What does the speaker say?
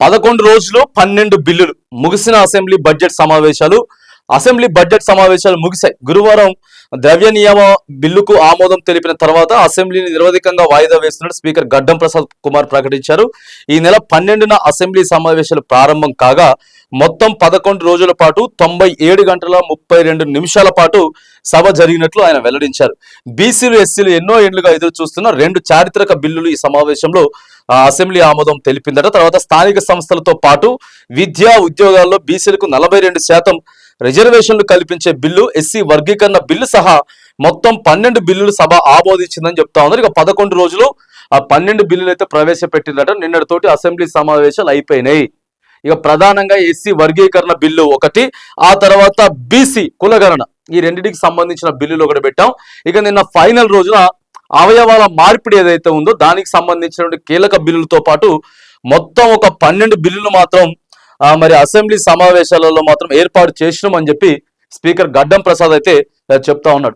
పదకొండు రోజులు పన్నెండు బిల్లులు ముగిసిన అసెంబ్లీ బడ్జెట్ సమావేశాలు. అసెంబ్లీ బడ్జెట్ సమావేశాలు ముగిశాయి. గురువారం ద్రవ్య నియమ బిల్లుకు ఆమోదం తెలిపిన తర్వాత అసెంబ్లీని నిరవధికంగా వాయిదా వేస్తున్నట్టు స్పీకర్ గడ్డం ప్రసాద్ కుమార్ ప్రకటించారు. ఈ నెల పన్నెండున అసెంబ్లీ సమావేశాలు ప్రారంభం కాగా మొత్తం పదకొండు రోజుల పాటు తొంభై ఏడు గంటల ముప్పై రెండు నిమిషాల పాటు సభ జరిగినట్లు ఆయన వెల్లడించారు. బీసీలు ఎస్సీలు ఎన్నో ఏళ్ళుగా ఎదురు చూస్తున్న రెండు చారిత్రక బిల్లులు ఈ సమావేశంలో అసెంబ్లీ ఆమోదం తెలిపిందట. తర్వాత స్థానిక సంస్థలతో పాటు విద్యా ఉద్యోగాల్లో బీసీలకు నలభై రెండు శాతం రిజర్వేషన్లు కల్పించే బిల్లు ఎస్సీ వర్గీకరణ బిల్లు సహా మొత్తం పన్నెండు బిల్లులు సభ ఆమోదించిందని చెప్తా ఉన్నారు. ఇక పదకొండు రోజులు ఆ పన్నెండు బిల్లులు అయితే ప్రవేశపెట్టిందట. నిన్నటితోటి అసెంబ్లీ సమావేశాలు అయిపోయినాయి. ఇక ప్రధానంగా ఎస్సీ వర్గీకరణ బిల్లు ఒకటి ఆ తర్వాత బీసీ కులగణన ఈ రెండింటికి సంబంధించిన బిల్లులు ఒకటి పెట్టాం. ఇక నిన్న ఫైనల్ రోజున అవయవాల మార్పిడి ఏదైతే ఉందో దానికి సంబంధించినటువంటి కీలక బిల్లులతో పాటు మొత్తం ఒక పన్నెండు బిల్లులు మాత్రం మరి అసెంబ్లీ సమావేశాలలో మాత్రం ఏర్పాటు చేసినాం అని చెప్పి స్పీకర్ గడ్డం ప్రసాద్ అయితే చెప్తా ఉన్నాడు.